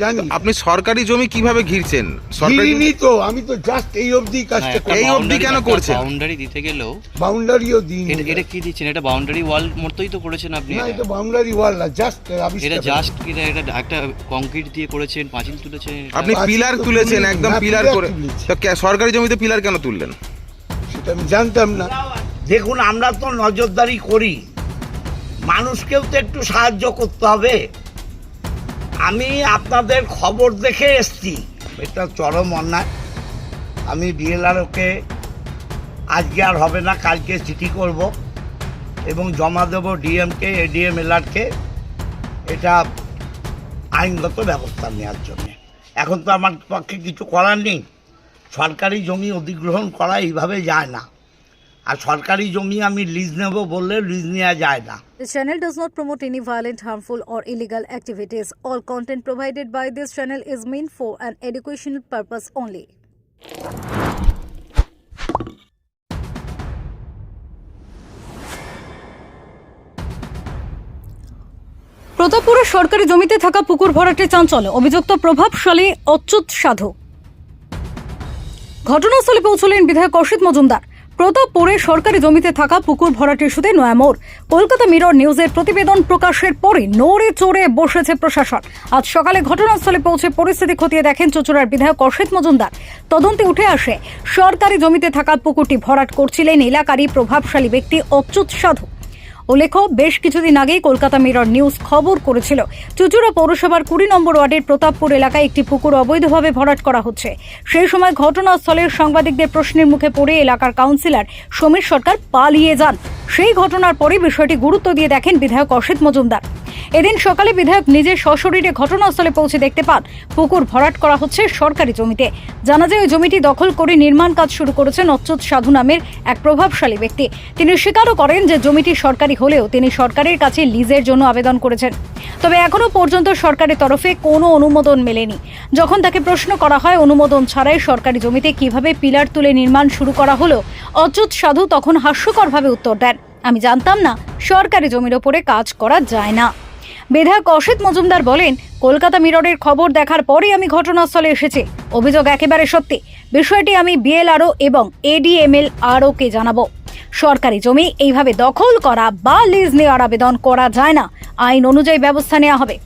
জানি। আপনি সরকারি জমি কীভাবে ঘিরছেন? সরকারি ঘিরিনি তো আমি তো জাস্ট এই অবধি কাজটা এই অবধি কেন করছেন? বাউন্ডারি দিতে গেলেও বাউন্ডারিও দিই এটা কি দিচ্ছেন? এটা বাউন্ডারি ওয়াল মতোই তো করেছেন আপনি না এটা। বাউন্ডারি ওয়াল না জাস্ট এটা জাস্ট এটা এটা একটা কংক্রিট দিয়ে করেছেন পাঁচিল তুলেছেন আপনি পিলার তুলেছেন একদম পিলার পিলার করে তো কে- সরকারি জমিতে পিলার কেন তুললেন? সেটা আমি জানতাম না। দেখুন আমরা তো নজরদারি করি। মানুষকেও তো একটু সাহায্য করতে হবে। আমি আপনাদের খবর দেখে এসছি। এটা চরম অন্যায়। আমি বিএলআরওকে আজকে আর হবে না, কালকে চিঠি করব এবং জমা দেব ডিএমকে এডিএম এলআরকে এটা আইনগত ব্যবস্থা নেওয়ার জন্য। এখন তো আমার পক্ষে কিছু করার নেই। সরকারি জমি অধিগ্রহণ করা এইভাবে যায় না। আর সরকারি জমি আমি লিজ নেব বললে লিজ নেওয়া যায় না This channel does not promote any violent, harmful, or illegal activities. All content provided by this channel is meant for an educational purpose only. প্রতাপপুরের সরকারি জমিতে থাকা পুকুর ভরাটে চাঞ্চল্য অভিযুক্ত প্রভাবশালী অচ্যুত সাধু ঘটনাস্থলে পৌঁছলেন বিধায়ক অসিত মজুমদার প্রতাপপুরে সরকারি জমিতে থাকা পুকুর ভরাট ইস্যুতে নয়ামোড় কলকাতা মিরর নিউজের প্রতিবেদন প্রকাশের পরে নড়ে চড়ে বসেছে প্রশাসন। আজ সকালে ঘটনাস্থলে পৌঁছে পরিস্থিতি খতিয়ে দেখেন চচুরার বিধায়ক অসিত মজুমদার। তদন্তে উঠে আসে, সরকারি জমিতে থাকা পুকুরটি ভরাট করছিলেন এলাকারই প্রভাবশালী ব্যক্তি অচ্যুত সাধু। উল্লেখ্য বেশ কিছুদিন আগেই কলকাতা মিরর নিউজ খবর করেছিল। চুচুড়া পৌরসভার কুড়ি নম্বর ওয়ার্ডের প্রতাপপুর এলাকায় একটি পুকুর অবৈধভাবে ভরাট করা হচ্ছে। সেই সময় ঘটনাস্থলের সাংবাদিকদের প্রশ্নের মুখে পড়ে এলাকার কাউন্সিলর সমীর সরকার পালিয়ে যান। সেই ঘটনার পরে বিষয়টি গুরুত্ব দিয়ে দেখেন বিধায়ক অসিত মজুমদার। এদিন সকালে বিধায়ক নিজের সশরীরে ঘটনাস্থলে পৌঁছে দেখতে পান, পুকুর ভরাট করা হচ্ছে সরকারি জমিতে। জানা যায়, ওই জমিটি দখল করে নির্মাণ কাজ শুরু করেছেন অচ্যুত সাধু নামের এক প্রভাবশালী ব্যক্তি। তিনি স্বীকারও করেন যে জমিটি সরকারি হলেও তিনি সরকারের কাছে লিজের জন্য আবেদন করেছেন। তবে এখনও পর্যন্ত সরকারের তরফে কোনো অনুমোদন মেলেনি। যখন তাকে প্রশ্ন করা হয়, অনুমোদন ছাড়াই সরকারি জমিতে কীভাবে পিলার তুলে নির্মাণ শুরু করা হলো, অচ্যুত সাধু তখন হাস্যকরভাবে উত্তর দেন, আমি জানতাম না, সরকারি জমির ওপরে কাজ করা যায় না। বিধায়ক অসিত মজুমদার বলেন, কলকাতা মিররের খবর দেখার পরেই আমি ঘটনাস্থলে এসেছি। অভিযোগ একেবারে সত্যি। বিষয়টি আমি বিএলআরও এবং এডিএমএল আরওকে জানাব। সরকারি জমি এইভাবে দখল করা বা লিজ নেওয়ার আবেদন করা যায় না। আইন অনুযায়ী ব্যবস্থা নেওয়া হবে।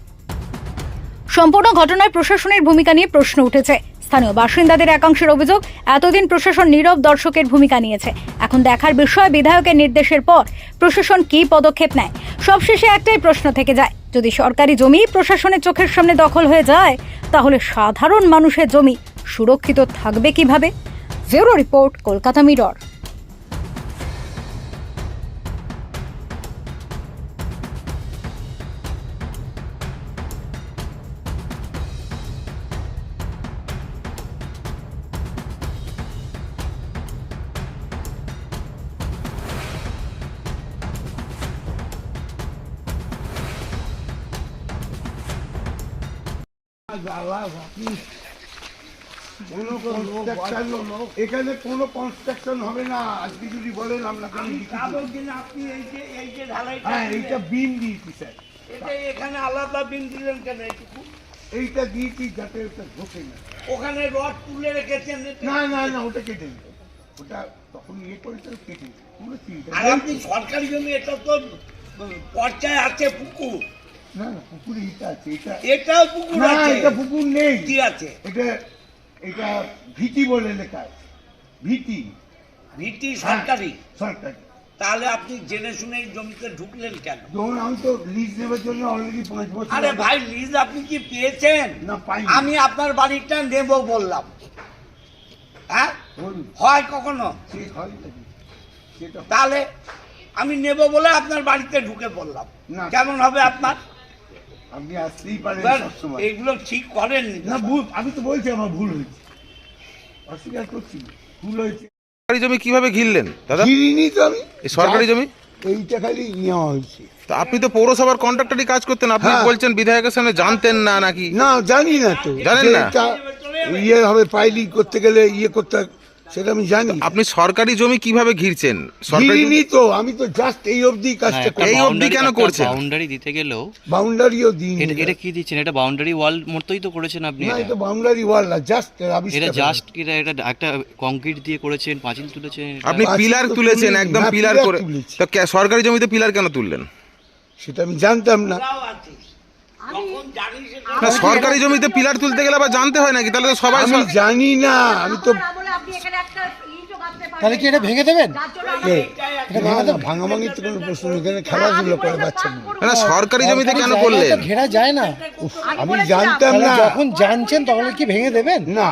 সম্পূর্ণ ঘটনায় প্রশাসনের ভূমিকা নিয়ে প্রশ্ন উঠেছে। স্থানীয় বাসিন্দাদের একাংশের অভিযোগ, এতদিন প্রশাসন নীরব দর্শকের ভূমিকা নিয়েছে। এখন দেখার বিষয় বিধায়কের নির্দেশের পর প্রশাসন কী পদক্ষেপ নেয়? সবশেষে একটাই প্রশ্ন থেকে যায়, যদি সরকারি জমি প্রশাসনের চোখের সামনে দখল হয়ে যায়, তাহলে সাধারণ মানুষের জমি সুরক্ষিত থাকবে কীভাবে? Bureau report, Kolkata mirror. এখানে কোনো কনস্ট্রাকশন হবে না। আজকে যদি বলেন আপনাকে আমি লিখে দেব। কাগজ দিন আপনি এই যে এই যে ঢালাইটা হ্যাঁ এইটা বিম দিয়েছি স্যার। এটা এখানে আলাদা বিন দিলেন কেন এইটুকু? এইটা দিয়েছি যাতে ওটা ঢোকে না। ওখানে রড তুলে রেখেছেন না না না ওটা কেটে দিল ওটা তখন ইয়ে করেছে কেটে দিল এটা আর আপনি সরকারি জমি এটা তো পর্যায়ে আছে পুকুর। না না পুকুরে ইটা আছে এটা এটাও পুকুর না আছে। এটা পুকুর নেই। কি আছে? এটা এটা ভিটি বলে লেখা আছে। ভিটি। সরকারি? সরকারি। তাহলে আপনি জেনে শুনে এই জমিতে ঢুকলেন কেন? ধরুন আমি তো লিজ নেওয়ার জন্য অলরেডি পাঁচ বছর আরে ভাই লিজ আপনি কি পেয়েছেন? না পাইনি। আমি আপনার বাড়িটা নেব বললাম। হ্যাঁ? হয় কখনো? হয় তাহলে আমি নেব বলে আপনার বাড়িতে ঢুকে পড়লাম। কেমন হবে আপনার? আপনি আসতেই পারেন সবসময়। এগুলো ঠিক করেননি না ভুল আমি তো বলছি আমার ভুল হয়েছে। অস্বীকার করছি ভুল হয়েছে। সরকারি জমি কীভাবে ঘিরলেন দাদা? ঘিরিনি তো আমি। এই সরকারি জমি? এইটা খালি নেওয়া হয়েছে। তো আপনি তো পৌরসভার কন্ট্রাক্টরই কাজ করতেন আপনি হ্যাঁ। বলছেন বিধায়কের সামনে জানতেন না নাকি? না জানি না তো। জানেন না? ইয়ে হবে পাইলিং করতে গেলে ইয়ে করতে সেটা আমি জানি। আপনি সরকারি জমি কীভাবে ঘিরছেন? সরকারি ঘিরিনি তো আমি তো জাস্ট এই অবধি কাজটা করি এই অবধি কেন করছেন? বাউন্ডারি দিতে গেলেও বাউন্ডারিও দিই এটা এটা কি দিচ্ছেন? এটা বাউন্ডারি ওয়াল মতোই তো করেছেন আপনি না এটা। বাউন্ডারি ওয়াল না জাস্ট এটা জাস্ট এটা এটা একটা কংক্রিট দিয়ে করেছেন পাঁচিল তুলেছেন আপনি পিলার তুলেছেন একদম পিলার পিলার করে তো সরকারি জমিতে পিলার কেন তুললেন? সেটা আমি জানতাম না। না সরকারি জমিতে পিলার তুলতে গেলে আবার জানতে হয় নাকি? তাহলে তো সবাই আমি জানি না আমি তো তাহলে কি এটা ভেঙে দেবেন? কে? না না ভাঙাভাঙির তো কোনো প্রশ্ন নেই খেলাধুলো করে বাচ্চাগুলো না সরকারি জমিতে কেন জায়গায় ঘেরা যায় না। আমি জানতাম না। যখন জানছেন তখন কি ভেঙে দেবেন? না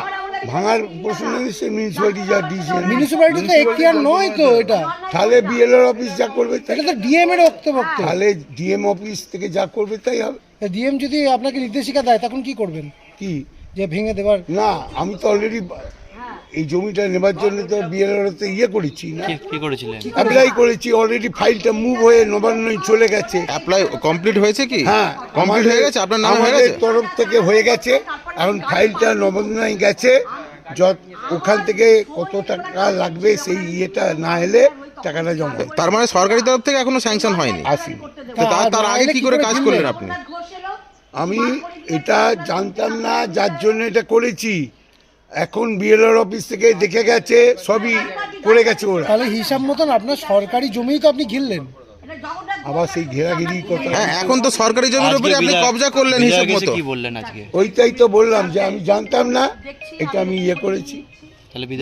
ভাঙার প্রশ্ন মিউনিসিপালিটি যা দিয়েছে। মিউনিসিপ্যালিটি তো এখতিয়ার নয় তো এটা। তাহলে বিএলআর অফিস যা করবে এটা তো ডিএম এর বক্তব্য তাহলে ডিএম অফিস থেকে যা করবে তাই হবে। ডিএম যদি আপনাকে নির্দেশিকা দেয় তখন কি করবেন? কি? যে ভেঙে দেবার না আমি তো অলরেডি এই জমিটা নেবার জন্য তো বিএলআর তে ইয়ে করেছি না। কি- করেছিলেন? অ্যাপ্লাই করেছি অলরেডি ফাইলটা মুভ হয়ে নবান্নই চলে গেছে। অ্যাপ্লাই কমপ্লিট হয়েছে কি? হ্যাঁ কমপ্লিট হয়ে গেছে? আপনার নাম হয়ে গেছে? তরফ থেকে হয়ে গেছে। এখন ফাইলটা নবান্নই গেছে। যত ওখান থেকে কত টাকা লাগবে সেই ইয়েটা না এলে টাকাটা জমা। তার মানে সরকারি তরফ থেকে এখনও স্যাংশন হয়নি। আসি তার আগে কি করে কাজ করলেন আপনি? আমি এটা জানতাম না যার জন্য এটা করেছি। এখন বিএলআর অফিস থেকে দেখে গেছে সবই করে গেছে ওরা। তাহলে হিসাব মতন আপনার সরকারি জমি তো আপনি ঘিরলেন। আবার সেই ঘেরাঘিরি কথা। হ্যাঁ এখন তো সরকারি জমির উপরে আপনি কবজা করলেন হিসেব মতো। কি বললেন আজকে? ওইটাই তো বললাম যে আমি জানতাম না এটা আমি ইয়ে করেছি।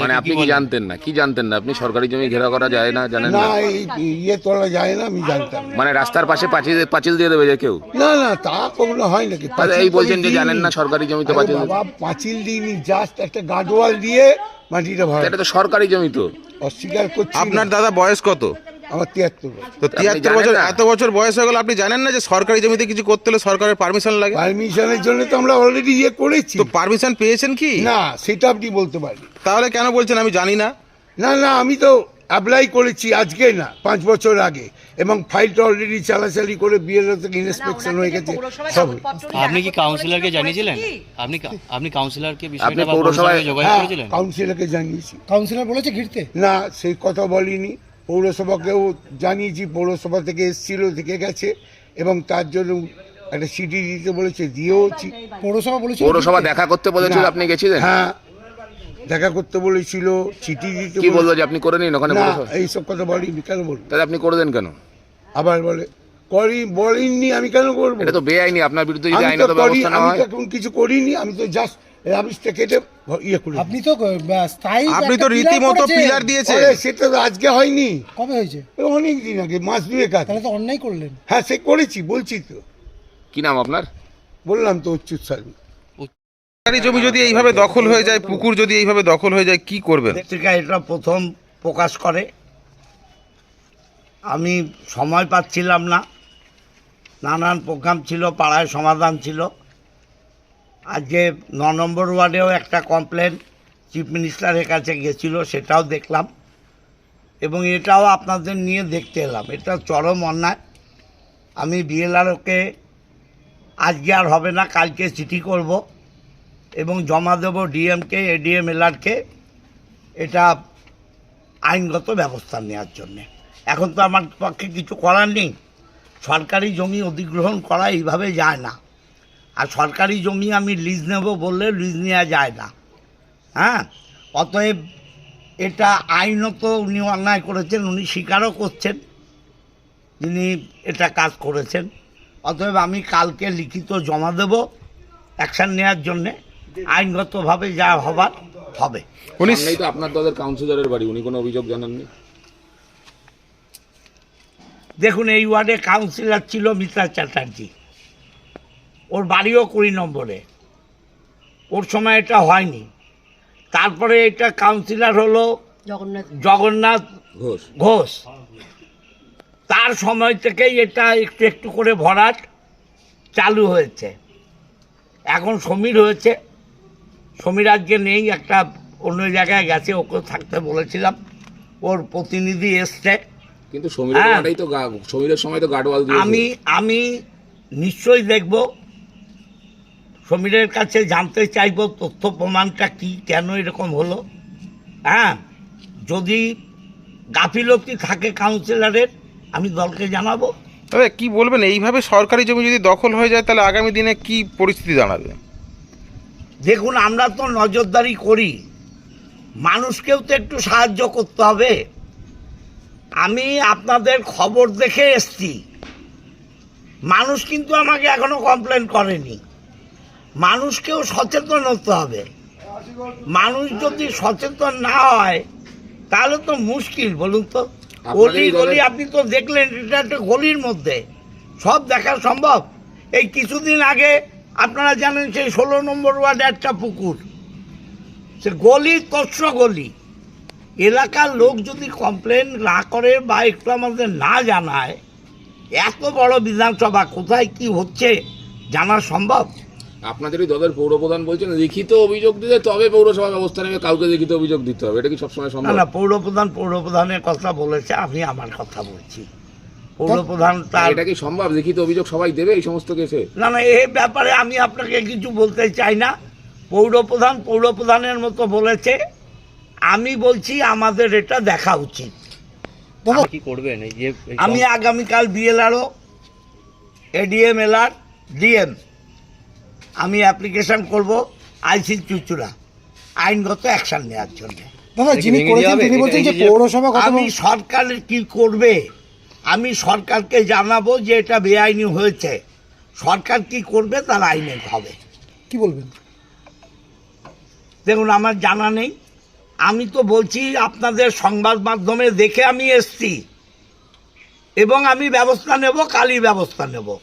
মানে আপনি কি জানতেন না? কি জানতেন না আপনি সরকারি জমি ঘেরা করা যায় না জানেন না না? এই ইয়ে তোলা যায় না আমি জানতাম না। মানে রাস্তার পাশে পাঁচিল পাঁচিল দিয়ে দেবে যে কেউ? না না তা কখনো হয় নাকি? তাহলে এই বলছেন যে জানেন না সরকারি জমিতে আরে পাঁচিল। বাবা পাঁচিল দিইনি জাস্ট একটা গার্ডওয়াল দিয়ে মাটিটা ভরা এটা তো সরকারি জমি তো। অস্বীকার করছি আপনার। দাদা বয়স কত? আমার তিয়াত্তর তো তিয়াত্তর বছর এত বছর বয়স হয়ে গেল আপনি জানেন না যে সরকারি জমিতে কিছু করতে হলে সরকারের পারমিশন লাগে? পারমিশনের জন্য তো আমরা অলরেডি ইয়ে করেছি। তো পারমিশন পেয়েছেন কি? না সেটা আপনি বলতে পারেন তাহলে কেন বলছেন আমি জানি না? না না আমি তো অ্যাপ্লাই করেছি আজকে না পাঁচ বছর আগে এবং ফাইলটা অলরেডি চালাচালি করে বিএলও থেকে ইন্সপেকশন হয়ে গেছে সব। আপনি কি কাউন্সিলরকে জানিয়েছিলেন? আপনি আপনি কাউন্সিলরকে বিষয়টা বা পৌরসভায়- যোগাযোগ হ্যাঁ করেছিলেন? কাউন্সিলরকে জানিয়েছি। কাউন্সিলর বলেছে ঘিরতে? না সেই কথা বলিনি। পৌরসভাকেও জানিয়েছি পৌরসভা থেকে এসেছিল থেকে গেছে এবং তার জন্য একটা সিটি দিতে বলেছে দিয়েওছি পৌরসভা বলেছে পৌরসভা দেখা করতে বলেছিল আপনি গেছিলেন? হ্যাঁ দেখা করতে বলেছিল চিঠি দিতে কি বলে- বলল যে আপনি করে নিন ওখানে না পৌরসভা? এইসব কথা বলিনি কেন বলব? তাহলে আপনি করে দেন কেন? আবার বলে করি বলেননি আমি কেন করব? এটা তো বেআইনি আপনার বিরুদ্ধে যদি আইনত ব্যবস্থা না আমি তো এখন কিছু করিনি আমি তো জাস্ট রাবিশটা কেটে ইয়ে করি আপনি তো স্থায়ী আপনি তো রীতিমতো। পিলার সেটা তো আজকে হয়নি। কবে হয়েছে? অনেক দিন আগে মাস দুয়েক আগে। তাহলে তো অন্যায় করলেন। হ্যাঁ সে করেছি বলছি তো। কি নাম আপনার? বললাম তো অচ্যুত সার্ভিস সরকারি জমি যদি এইভাবে দখল হয়ে যায় পুকুর যদি এইভাবে দখল হয়ে যায় কি করবেন? পত্রিকা এটা প্রথম প্রকাশ করে। আমি সময় পাচ্ছিলাম না। নানান প্রোগ্রাম ছিল পাড়ায় সমাধান ছিল। আজকে ন নম্বর ওয়ার্ডেও একটা কমপ্লেন চিফ মিনিস্টারের কাছে গেছিল, সেটাও দেখলাম। এবং এটাও আপনাদের নিয়ে দেখতে এলাম। এটা চরম অন্যায়। আমি বিএলআরওকে আজকে আর হবে না, কালকে চিঠি করব এবং জমা দেব ডিএমকে এডিএম এলআরকে এটা আইনগত ব্যবস্থা নেওয়ার জন্যে। এখন তো আমার পক্ষে কিছু করার নেই। সরকারি জমি অধিগ্রহণ করা এইভাবে যায় না। আর সরকারি জমি আমি লিজ নেব বললে লিজ নেওয়া যায় না। হ্যাঁ? অতএব এটা আইনত উনি অন্যায় করেছেন উনি স্বীকারও করছেন যিনি এটা কাজ করেছেন। অতএব আমি কালকে লিখিত জমা দেব অ্যাকশান নেওয়ার জন্যে। আইনগতভাবে যা হবার হবে। উনি তো আপনার দলের কাউন্সিলরের বাড়ি উনি কোনো অভিযোগ জানাননি? দেখুন এই ওয়ার্ডে কাউন্সিলর ছিল মিত্রা চ্যাটার্জি। ওর বাড়িও কুড়ি নম্বরে। ওর সময় এটা হয়নি। তারপরে এটা কাউন্সিলর হলো জগন্নাথ। ঘোষ। ঘোষ। তার সময় থেকেই এটা একটু একটু করে ভরাট চালু হয়েছে। এখন সমীর হয়েছে। সমীর আজকে নেই একটা অন্য জায়গায় গেছে ওকে থাকতে বলেছিলাম। ওর প্রতিনিধি এসছে। কিন্তু সমীরের হ্যাঁ। তো সমীরের সময় তো গার্ডওয়াল আমি আমি নিশ্চয়ই দেখব। সমীরের কাছে জানতে চাইব তথ্য প্রমাণটা কি কেন এরকম হলো? হ্যাঁ যদি গাফিলতি থাকে কাউন্সিলরের আমি দলকে জানাব। তবে কি বলবেন এইভাবে সরকারি জমি যদি দখল হয়ে যায় তাহলে আগামী দিনে কি পরিস্থিতি দাঁড়াবে? দেখুন আমরা তো নজরদারি করি। মানুষকেও তো একটু সাহায্য করতে হবে। আমি আপনাদের খবর দেখে এসছি। মানুষ কিন্তু আমাকে এখনও কমপ্লেন করেনি। মানুষকেও সচেতন হতে হবে। মানুষ যদি সচেতন না হয় তাহলে তো মুশকিল বলুন তো। গলি গলি আপনি তো দেখলেন এটা একটা গলির মধ্যে। সব দেখা সম্ভব। এই কিছুদিন আগে আপনারা জানেন সেই ষোলো নম্বর ওয়ার্ডে একটা পুকুর। সে গলি তৎস গলি। এলাকার লোক যদি কমপ্লেন না করে বা একটু আমাদের না জানায় এত বড় বিধানসভা কোথায় কি হচ্ছে জানা সম্ভব? আপনাদেরই দলের পৌরপ্রধান বলছেন লিখিত অভিযোগ দিলে তবে পৌরসভা ব্যবস্থা নেবে কাউকে লিখিত অভিযোগ দিতে হবে। এটা কি সবসময় সম্ভব? না পৌরপ্রধান পৌরপ্রধানের কথা বলেছে আমি আমার কথা বলছি। পৌরপ্রধান তার এটা কি সম্ভব? লিখিত অভিযোগ সবাই দেবে এই সমস্ত কেসে? না না এই ব্যাপারে আমি আপনাকে কিছু বলতে চাই না। পৌরপ্রধান পৌরপ্রধানের মতো বলেছে আমি বলছি আমাদের এটা দেখা উচিত। কি করবেন? আমি আগামীকাল বিএলআরও এডিএম এলআর ডিএম আমি অ্যাপ্লিকেশন করব আইসি চুচুড়া। আইনগত অ্যাকশন নেওয়ার জন্য। দাদা যিনি করেছেন তিনি বলছেন যে পৌরসভা আমি সরকারের কি করবে? আমি সরকারকে জানাব যে এটা বেআইনি হয়েছে। সরকার কি করবে তার আইনে হবে। কি বলবেন? দেখুন আমার জানা নেই। আমি তো বলছি আপনাদের সংবাদ মাধ্যমে দেখে আমি এসছি। এবং আমি ব্যবস্থা নেব কালই ব্যবস্থা নেব।